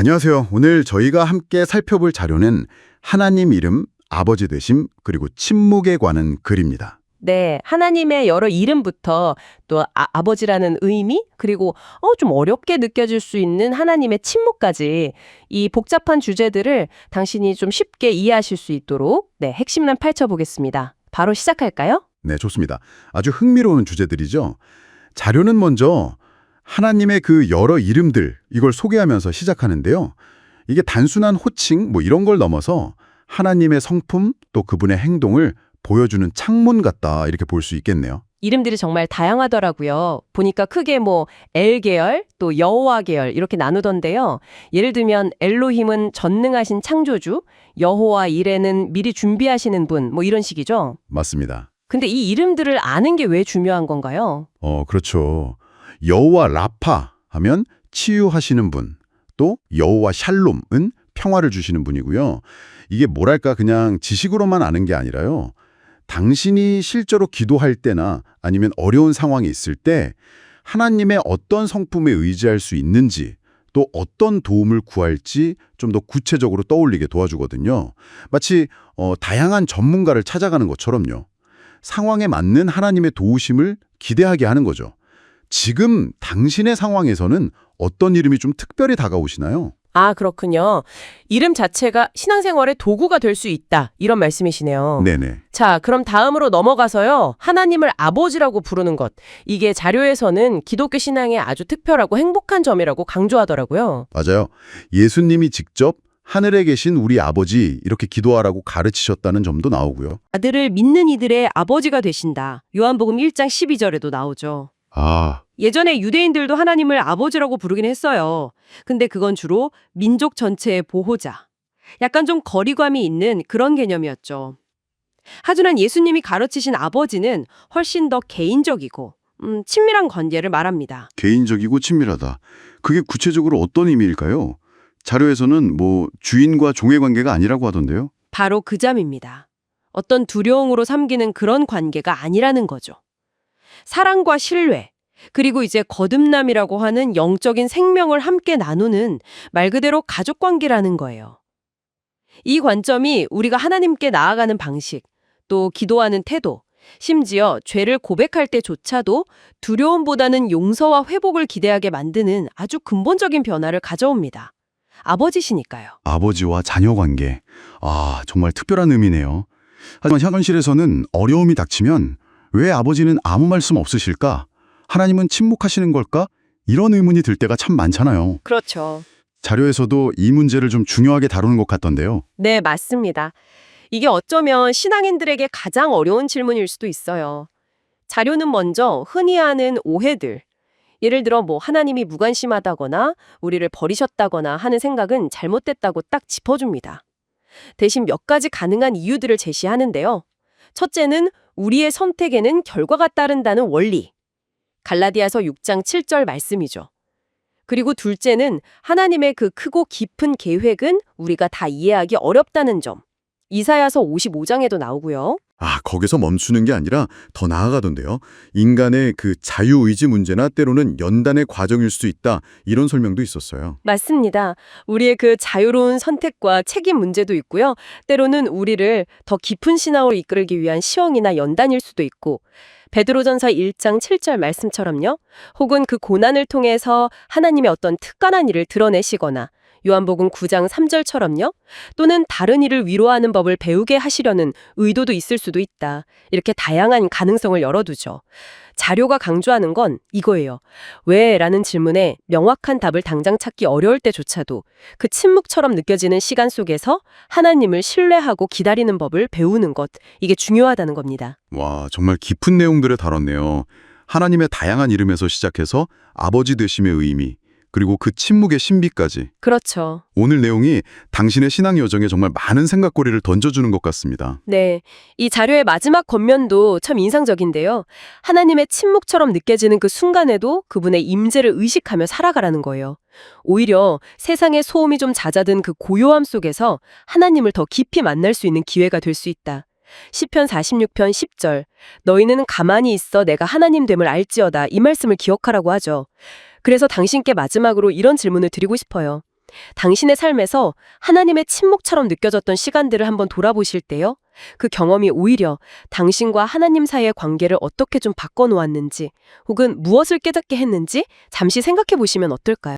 안녕하세요. 오늘 저희가 함께 살펴볼 자료는 하나님 이름, 아버지 되심, 그리고 침묵에 관한 글입니다. 네, 하나님의 여러 이름부터 또 아, 버지라는 의미 그리고 어, 좀 어렵게 느껴질 수 있는 하나님의 침묵까지 이 복잡한 주제들을 당신이 좀 쉽게 이해하실 수 있도록 네, 핵심만 파헤쳐보겠습니다. 바로 시작할까요? 네, 좋습니다. 아주 흥미로운 주제들이죠. 자료는 먼저 하나님의 그 여러 이름들, 이걸 소개하면서 시작하는데요. 이게 단순한 호칭, 뭐 이런 걸 넘어서 하나님의 성품, 또 그분의 행동을 보여주는 창문 같다, 이렇게 볼 수 있겠네요. 이름들이 정말 다양하더라고요. 보니까 크게 뭐 엘 계열, 또 여호와 계열 이렇게 나누던데요. 예를 들면 엘로힘은 전능하신 창조주, 여호와 이레는 미리 준비하시는 분, 뭐 이런 식이죠. 맞습니다. 근데 이 이름들을 아는 게 왜 중요한 건가요? 어, 그렇죠. 여호와 라파 하면 치유하시는 분, 또 여호와 샬롬은 평화를 주시는 분이고요. 이게 뭐랄까 그냥 지식으로만 아는 게 아니라요. 당신이 실제로 기도할 때나 아니면 어려운 상황이 있을 때 하나님의 어떤 성품에 의지할 수 있는지 또 어떤 도움을 구할지 좀 더 구체적으로 떠올리게 도와주거든요. 마치 어, 다양한 전문가를 찾아가는 것처럼요. 상황에 맞는 하나님의 도우심을 기대하게 하는 거죠. 지금 당신의 상황에서는 어떤 이름이 좀 특별히 다가오시나요? 아, 그렇군요. 이름 자체가 신앙생활의 도구가 될 수 있다. 이런 말씀이시네요. 네네. 자, 그럼 다음으로 넘어가서요. 하나님을 아버지라고 부르는 것. 이게 자료에서는 기독교 신앙의 아주 특별하고 행복한 점이라고 강조하더라고요. 맞아요. 예수님이 직접 하늘에 계신 우리 아버지 이렇게 기도하라고 가르치셨다는 점도 나오고요. 아들을 믿는 이들의 아버지가 되신다. 요한복음 1장 12절에도 나오죠. 아, 예전에 유대인들도 하나님을 아버지라고 부르긴 했어요. 근데 그건 주로 민족 전체의 보호자. 약간 좀 거리감이 있는 그런 개념이었죠. 하지만 예수님이 가르치신 아버지는 훨씬 더 개인적이고 음, 친밀한 관계를 말합니다. 개인적이고 친밀하다. 그게 구체적으로 어떤 의미일까요? 자료에서는 뭐 주인과 종의 관계가 아니라고 하던데요. 바로 그 점입니다. 어떤 두려움으로 삼기는 그런 관계가 아니라는 거죠. 사랑과 신뢰, 그리고 이제 거듭남이라고 하는 영적인 생명을 함께 나누는 말 그대로 가족 관계라는 거예요. 이 관점이 우리가 하나님께 나아가는 방식, 또 기도하는 태도, 심지어 죄를 고백할 때조차도 두려움보다는 용서와 회복을 기대하게 만드는 아주 근본적인 변화를 가져옵니다. 아버지시니까요. 아버지와 자녀 관계. 아, 정말 특별한 의미네요. 하지만 현실에서는 어려움이 닥치면 왜 아버지는 아무 말씀 없으실까? 하나님은 침묵하시는 걸까? 이런 의문이 들 때가 참 많잖아요. 그렇죠. 자료에서도 이 문제를 좀 중요하게 다루는 것 같던데요. 네, 맞습니다. 이게 어쩌면 신앙인들에게 가장 어려운 질문일 수도 있어요. 자료는 먼저 흔히 하는 오해들. 예를 들어 뭐 하나님이 무관심하다거나 우리를 버리셨다거나 하는 생각은 잘못됐다고 딱 짚어줍니다. 대신 몇 가지 가능한 이유들을 제시하는데요. 첫째는 우리의 선택에는 결과가 따른다는 원리. 갈라디아서 6장 7절 말씀이죠. 그리고 둘째는 하나님의 그 크고 깊은 계획은 우리가 다 이해하기 어렵다는 점. 이사야서 55장에도 나오고요. 아, 거기서 멈추는 게 아니라 더 나아가던데요. 인간의 그 자유의지 문제나 때로는 연단의 과정일 수도 있다. 이런 설명도 있었어요. 맞습니다. 우리의 그 자유로운 선택과 책임 문제도 있고요. 때로는 우리를 더 깊은 신앙으로 이끌기 위한 시험이나 연단일 수도 있고 베드로전서 1장 7절 말씀처럼요. 혹은 그 고난을 통해서 하나님의 어떤 특간한 일을 드러내시거나 요한복음 9장 3절처럼요. 또는 다른 이를 위로하는 법을 배우게 하시려는 의도도 있을 수도 있다. 이렇게 다양한 가능성을 열어두죠. 자료가 강조하는 건 이거예요. 왜? 라는 질문에 명확한 답을 당장 찾기 어려울 때조차도 그 침묵처럼 느껴지는 시간 속에서 하나님을 신뢰하고 기다리는 법을 배우는 것, 이게 중요하다는 겁니다. 와, 정말 깊은 내용들을 다뤘네요. 하나님의 다양한 이름에서 시작해서 아버지 되심의 의미, 그리고 그 침묵의 신비까지. 그렇죠. 오늘 내용이 당신의 신앙 여정에 정말 많은 생각거리를 던져주는 것 같습니다. 네. 이 자료의 마지막 겉면도 참 인상적인데요. 하나님의 침묵처럼 느껴지는 그 순간에도 그분의 임재를 의식하며 살아가라는 거예요. 오히려 세상의 소음이 좀 잦아든 그 고요함 속에서 하나님을 더 깊이 만날 수 있는 기회가 될 수 있다. 시편 46편 10절. 너희는 가만히 있어 내가 하나님 됨을 알지어다. 이 말씀을 기억하라고 하죠. 그래서 당신께 마지막으로 이런 질문을 드리고 싶어요. 당신의 삶에서 하나님의 침묵처럼 느껴졌던 시간들을 한번 돌아보실 때요. 그 경험이 오히려 당신과 하나님 사이의 관계를 어떻게 좀 바꿔놓았는지 혹은 무엇을 깨닫게 했는지 잠시 생각해 보시면 어떨까요?